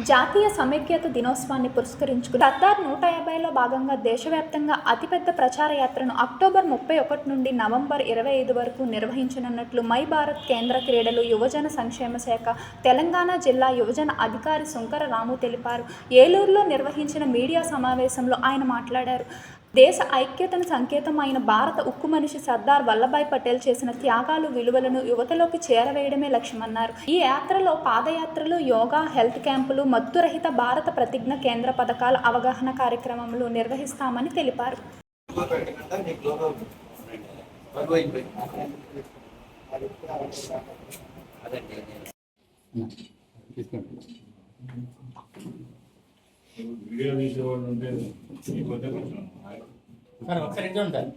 జాతీయ సమైక్యత దినోత్సవాన్ని పురస్కరించుకుని సర్దార్ నూట యాభైలో భాగంగా దేశవ్యాప్తంగా అతిపెద్ద ప్రచార యాత్రను అక్టోబర్ ముప్పై ఒకటి నుండి నవంబర్ ఇరవై ఐదు వరకు నిర్వహించనున్నట్లు మై భారత్ కేంద్ర క్రీడలు యువజన సంక్షేమ శాఖ తెలంగాణ జిల్లా యువజన అధికారి శంకర రాము తెలిపారు. ఏలూరులో నిర్వహించిన మీడియా సమావేశంలో ఆయన మాట్లాడారు. దేశ ఐక్యతను సంకేతం అయిన భారత ఉక్కు మనిషి సర్దార్ వల్లభాయ్ పటేల్ చేసిన త్యాగాలు విలువలను యువతలోకి చేరవేయడమే లక్ష్యమన్నారు. ఈ యాత్రలో పాదయాత్రలు యోగా హెల్త్ క్యాంపులు మత్తురహిత భారత ప్రతిజ్ఞ కేంద్ర పథకాల అవగాహన కార్యక్రమంలో నిర్వహిస్తామని తెలిపారు. వీడియో తీసేవాళ్ళు ఉంటే ఈ కొత్త కొంచెం ఒకసారి ఇంట్లో ఉంటారు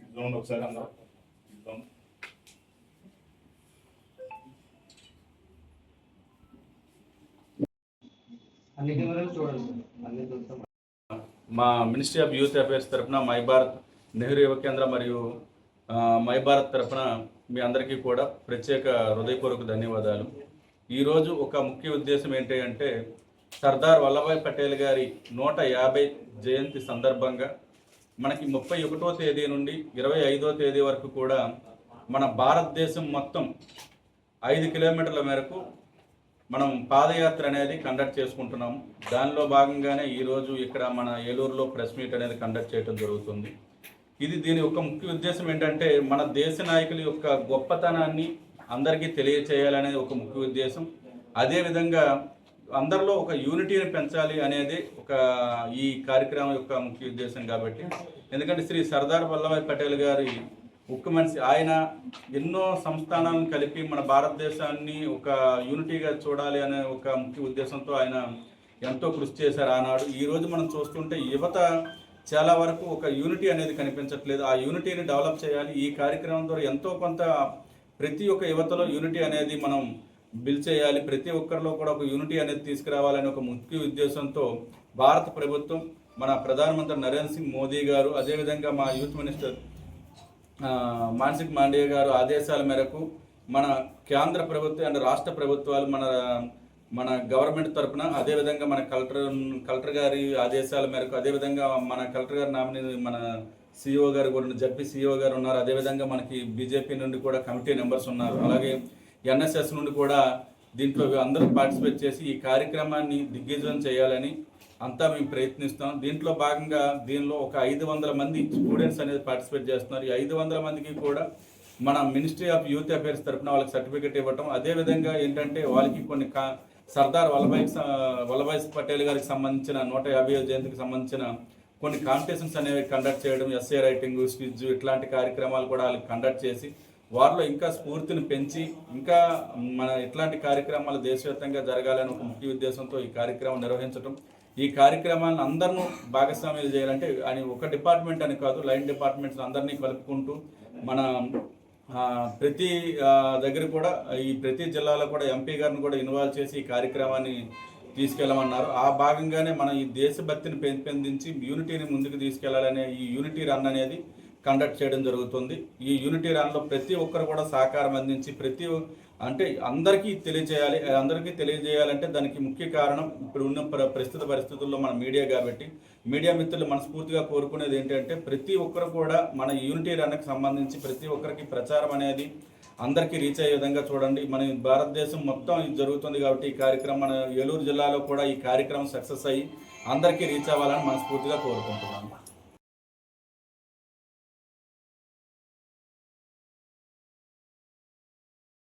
ఇద్దాం ఒకసారి అందరం ఇద్దాం అన్ని కెమెరాలు చూడండి అన్ని చూస్తాం మా మినిస్ట్రీ ఆఫ్ యూత్ అఫైర్స్ తరఫున మై భారత్ నెహ్రూ యువ కేంద్రం మరియు మైభారత్ మై భారత్ తరఫున మీ అందరికీ కూడా ప్రత్యేక హృదయపూర్వక ధన్యవాదాలు. ఈరోజు ఒక ముఖ్య ఉద్దేశం ఏంటి అంటే సర్దార్ వల్లభాయ్ పటేల్ గారి నూట యాభై జయంతి సందర్భంగా మనకి ముప్పై ఒకటో తేదీ నుండి ఇరవై ఐదో తేదీ వరకు కూడా మన భారతదేశం మొత్తం ఐదు కిలోమీటర్ల మేరకు మనం పాదయాత్ర అనేది కండక్ట్ చేసుకుంటున్నాం దానిలో భాగంగానే ఈరోజు ఇక్కడ మన ఏలూరులో ప్రెస్ మీట్ అనేది కండక్ట్ చేయడం జరుగుతుంది. ఇది దీని యొక్క ముఖ్య ఉద్దేశం ఏంటంటే మన దేశ నాయకుల యొక్క గొప్పతనాన్ని అందరికీ తెలియచేయాలనేది ఒక ముఖ్య ఉద్దేశం. అదేవిధంగా అందరిలో ఒక యూనిటీని పెంచాలి అనేది ఒక ఈ కార్యక్రమం యొక్క ముఖ్య ఉద్దేశం కాబట్టి. ఎందుకంటే శ్రీ సర్దార్ వల్లభాయ్ పటేల్ గారి ఉక్కు మనిషి ఆయన ఎన్నో సంస్థానాలను కలిపి మన భారతదేశాన్ని ఒక యూనిటీగా చూడాలి అనే ఒక ముఖ్య ఉద్దేశంతో ఆయన ఎంతో కృషి చేశారు ఆనాడు. ఈరోజు మనం చూస్తుంటే యువత చాలా వరకు ఒక యూనిటీ అనేది కనిపించట్లేదు. ఆ యూనిటీని డెవలప్ చేయాలి. ఈ కార్యక్రమం ద్వారా ఎంతో కొంత ప్రతి ఒక్క యువతలో యూనిటీ అనేది మనం బిల్ చేయాలి. ప్రతి ఒక్కరిలో కూడా ఒక యూనిటీ అనేది తీసుకురావాలనే ఒక ముఖ్య ఉద్దేశంతో భారత ప్రభుత్వం మన ప్రధానమంత్రి నరేంద్ర సింగ్ మోదీ గారు అదేవిధంగా మా యూత్ మినిస్టర్ మానసిక్ మాండే గారు ఆదేశాల మేరకు మన కేంద్ర ప్రభుత్వం అండ్ రాష్ట్ర ప్రభుత్వాలు మన మన గవర్నమెంట్ తరపున అదేవిధంగా మన కలెక్టర్ కలెక్టర్ గారి ఆదేశాల మేరకు అదేవిధంగా మన కలెక్టర్ గారి నామినీ మన సిఇఓ గారు కూడా జడ్పీ సిఇఓ గారు ఉన్నారు. అదేవిధంగా మనకి బీజేపీ నుండి కూడా కమిటీ మెంబర్స్ ఉన్నారు. అలాగే ఎన్ఎస్ఎస్ నుండి కూడా దీంట్లో అందరూ పార్టిసిపేట్ చేసి ఈ కార్యక్రమాన్ని దిగ్విజయం చేయాలని అంతా మేము ప్రయత్నిస్తాం. దీంట్లో భాగంగా దీనిలో ఒక ఐదు వందల మంది స్టూడెంట్స్ అనేది పార్టిసిపేట్ చేస్తున్నారు. ఈ ఐదు వందల మందికి కూడా మన మినిస్ట్రీ ఆఫ్ యూత్ అఫైర్స్ తరఫున వాళ్ళకి సర్టిఫికేట్ ఇవ్వటం అదేవిధంగా ఏంటంటే వాళ్ళకి కొన్ని కా సర్దార్ వల్లభాయ్ వల్లభాయ్ పటేల్ గారికి సంబంధించిన నూట యాభై జయంతికి సంబంధించిన కొన్ని కాంపిటీషన్స్ అనేవి కండక్ట్ చేయడం ఎస్ఏ రైటింగ్ స్విజ్ ఇట్లాంటి కార్యక్రమాలు కూడా వాళ్ళకి కండక్ట్ చేసి వారిలో ఇంకా స్ఫూర్తిని పెంచి ఇంకా మన ఇట్లాంటి కార్యక్రమాలు దేశవ్యాప్తంగా జరగాలని ఒక ముఖ్య ఉద్దేశంతో ఈ కార్యక్రమం నిర్వహించడం ఈ కార్యక్రమాలను అందరినూ భాగస్వామ్యం చేయాలంటే అని ఒక డిపార్ట్మెంట్ అని కాదు లైన్ డిపార్ట్మెంట్స్ అందరినీ కలుపుకుంటూ మన ప్రతి దగ్గర కూడా ఈ ప్రతి జిల్లాలో కూడా ఎంపీ గారిని కూడా ఇన్వాల్వ్ చేసి ఈ కార్యక్రమాన్ని తీసుకెళ్ళమన్నారు. ఆ భాగంగానే మనం ఈ దేశభక్తిని పెంపొందించి యూనిటీని ముందుకు తీసుకెళ్ళాలనే ఈ యూనిటీ రన్ అనేది కండక్ట్ చేయడం జరుగుతుంది. ఈ యూనిటీ రన్లో ప్రతి ఒక్కరు కూడా సహకారం అందించి ప్రతి ఒ- అంటే అందరికీ తెలియజేయాలి. అందరికీ తెలియజేయాలంటే దానికి ముఖ్య కారణం ఇప్పుడు ఉన్న ప్ర- ప్రస్తుత పరిస్థితుల్లో మన మీడియా కాబట్టి. మీడియా మిత్రులు మనస్ఫూర్తిగా కోరుకునేది ఏంటంటే ప్రతి ఒక్కరు కూడా మన యూనిటీ రన్కి సంబంధించి ప్రతి ఒక్కరికి ప్రచారం అనేది అందరికీ రీచ్ అయ్యే విధంగా చూడండి. మన భారతదేశం మొత్తం ఇది జరుగుతుంది కాబట్టి ఈ కార్యక్రమం మన ఏలూరు జిల్లాలో కూడా ఈ కార్యక్రమం సక్సెస్ అయ్యి అందరికీ రీచ్ అవ్వాలని మనస్ఫూర్తిగా కోరుకుంటున్నాను.